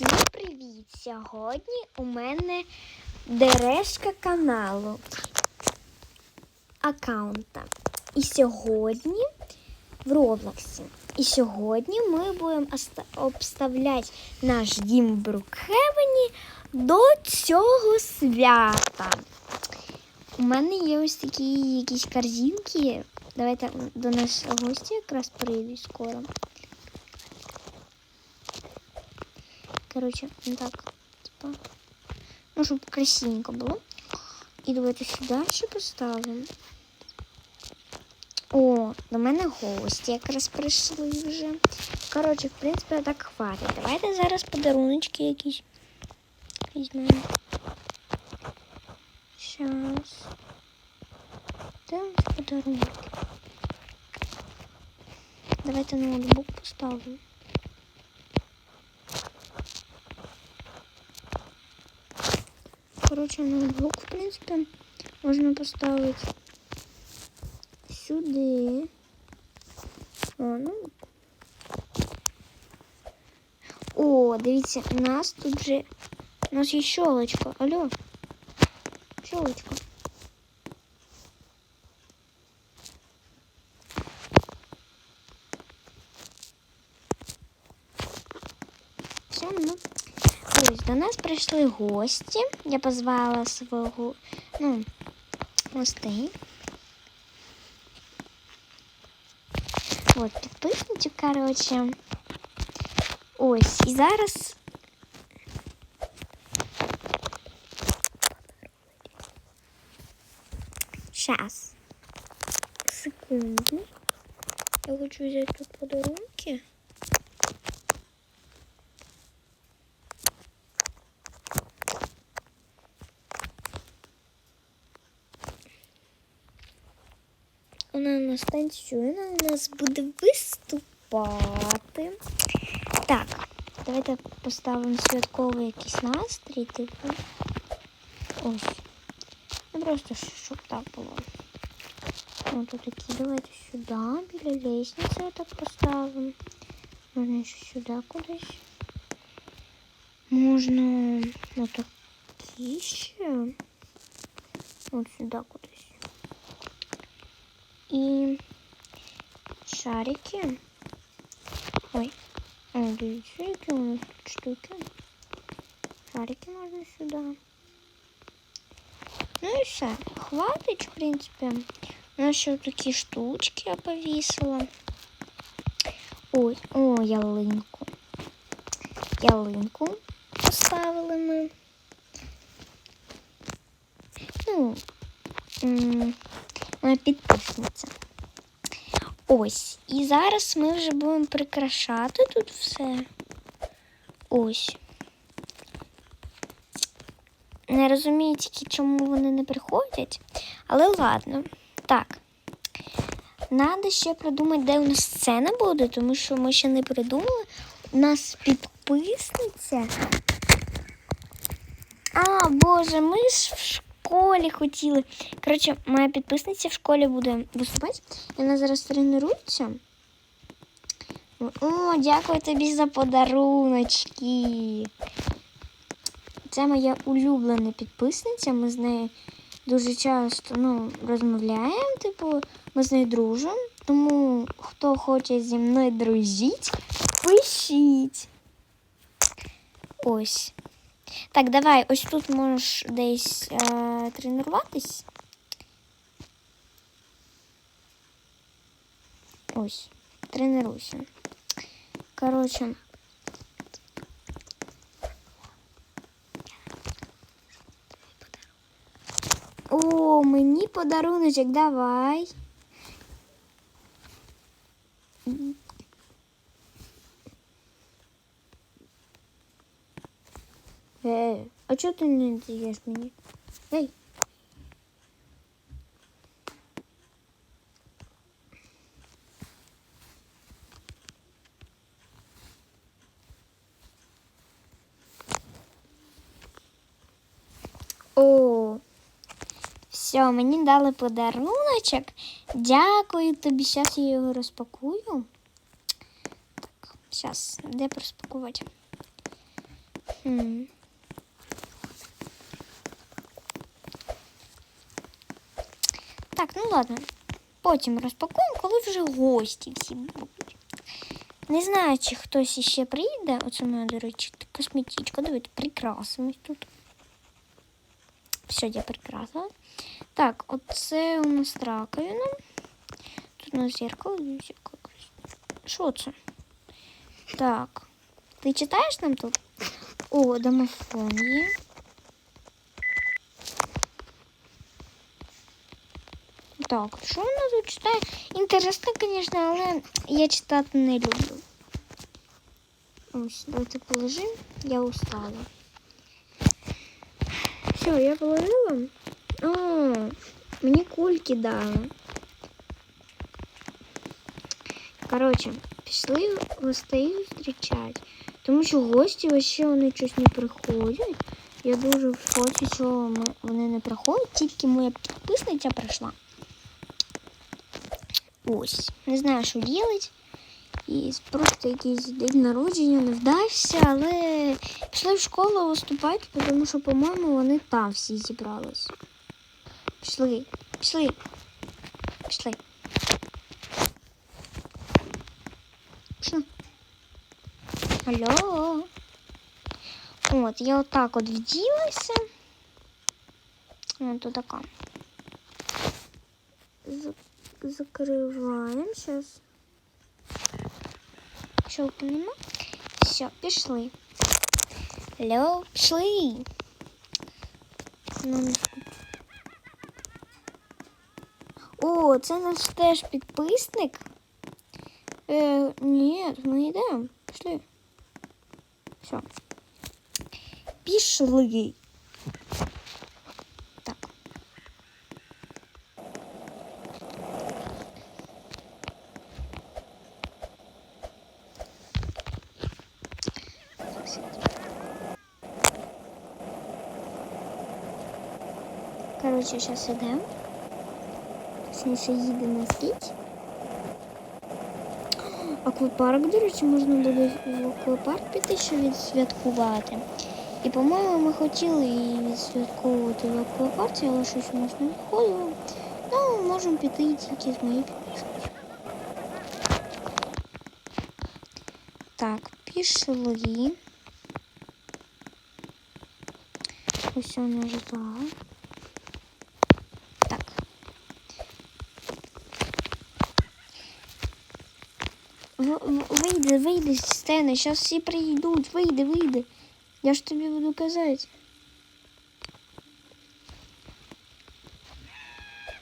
Всім привіт! Сьогодні у мене дережка каналу аккаунта. І сьогодні в Роблоксі. І сьогодні ми будемо обставляти наш дім в Брукхевені до цього свята. У мене є ось такі якісь корзинки. Давайте до нас гості якраз прийдуть скоро. Короче, ну так, типа. Ну, щоб красивенько було. І давайте сюди ще поставимо. О, до мене гості якраз прийшли вже. Коротше, в принципі, так хватить. Давайте зараз подаруночки якісь візьмемо. Щас. Де у нас подарунки? Давайте ноутбук поставимо. Короче, ноутбук, в принципе, можно поставить сюда. О, ну. О, дивіться, у нас тут же... У нас є щелочка. Алло. Щелочка. До нас прийшли гості. Я позвала свого, ну, гостей. От, підписників, коротше. Ось, і зараз. Щас. Секунду. Я хочу взяти тут подарунки. Вона у нас танцює, вона у нас буде виступати. Так, давайте поставимо святковий якийсь настрій, типу. Ось. Ну просто щоб так було. Ось тут такі, давайте сюди, біля лестниці отак поставимо. Можна ще сюди кудись. Можна отакі ще. От сюди кудись. И шарики. Ой, а, дивіться, які у нас тут штуки. Шарики можна сюди. Ну і все. Хватить, в принципі. У нас ще такі штучки я повісила. Ой, о, ялинку. Ялинку поставили ми. Ну, м, моя підписниця. Ось. І зараз ми вже будемо прикрашати тут все. Ось. Не розумію тільки, чому вони не приходять. Але ладно. Так. Надо ще придумати, де у нас сцена буде, тому що ми ще не придумали. У нас підписниця. А, Боже, ми ж в школі хотіли. Коротше, моя підписниця в школі буде виступати. І вона зараз тренується. О, дякую тобі за подаруночки. Це моя улюблена підписниця. Ми з нею дуже часто ну, розмовляємо, типу, ми з нею дружимо. Тому хто хоче зі мною дружити, пишіть. Ось. Так, давай, ось тут можеш десь е, тренуватись. Ось, тренуйся. Коротше. О, мені подаруночок, давай. Чого ти не даєш мені? Ей. О, все, мені дали подаруночок. Дякую тобі. Зараз я його розпакую. Так, зараз, де розпакувати? М. Так, ну ладно. Потім розпакуємо, коли вже гості всі будуть. Не знаю, чи хтось іще прийде. Оце моя, до речі, косметичка. Давайте прикрасимось тут. Все, я прикрасила. Так, оце у нас раковина. Тут у нас зеркало. Що це? Так. Ти читаєш нам тут? О, домофон є. Так, що вона тут читає? Інтересно, звісно, але я читати не люблю. Ось, давайте положимо. Я устала. Все, я положила. О, мені кульки дали. Коротше, пішли гостей зустрічати. Тому що гості вообще вони щось не приходять. Я дуже шоці, що вони не приходять, тільки моя підписниця прийшла. Ось. Не знаю, що робити. І просто якийсь день народження не вдався, але пішли в школу виступати, тому що, по-моєму, вони там всі зібрались. Пішли, пішли, пішли. Пішли. Алло. От, я отак от вділася. От така. Закриваємо зараз. Щелкнемо. Все, пішли. Алло, пішли. О, це наш теж підписник. Е, ні, ми йдемо. Пішли. Все. Пішли. Короче, сейчас идем. Сніше їде на. Аквапарк, до речі, можна буде в аквапарк піти, що відсвяткувати. І, по-моєму, ми хотіли її відсвятковувати в аквапарці, але щось у нас не виходило. Ну, можемо піти тільки з моєю підпискою. Так, пішли. Ось вона ждала. Так. Вийди, вийди з сцени, зараз всі прийдуть, вийди, вийди. Я ж тобі буду казати.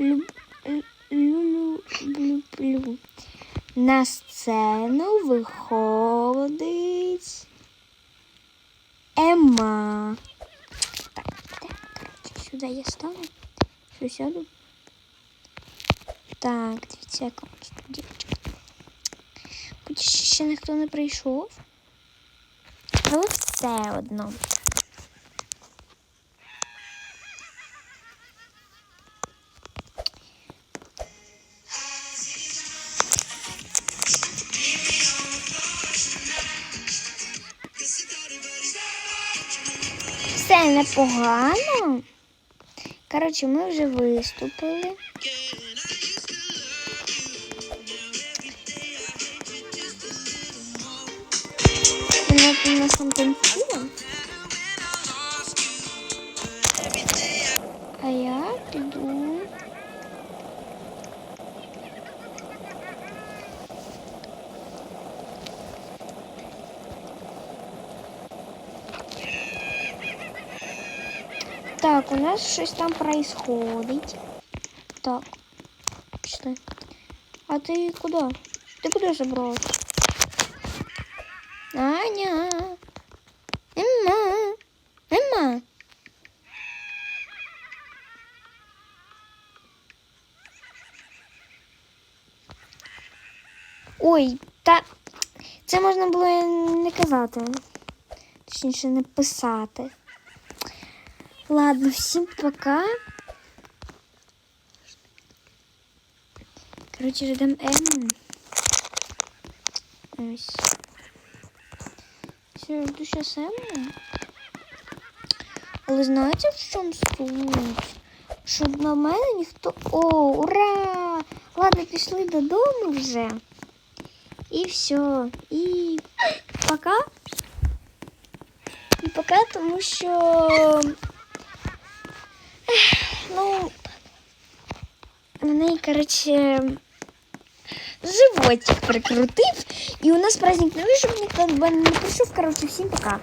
Лю- лю- лю- лю- лю. На сцену виходить Ема. Так, так, коротше, сюди я стану. Що сяду? Так, дивіться, яка у нас тут дівчинка. Хоч ще ніхто не прийшов. Але все одно. Все непогано. Коротше, ми вже виступили. Вона у нас там танцює. А я піду. Так, у нас щось там происходить. Так, пішли. А ти куди? Ти куди забралась? Ой, та це можна було не казати. Точніше, не писати. Ладно, всім пока. Короче, ждем М. Ось. Все, жду сейчас М. Але знаєте, в чому суть? Щоб на мене ніхто. О, ура! Ладно, пішли додому вже. І все. І пока. І пока, тому що. ех, Ну. Мене, коротше, животик прикрутив. І у нас праздник новий, щоб ніхто до мене не прийшов. Коротше, всім пока.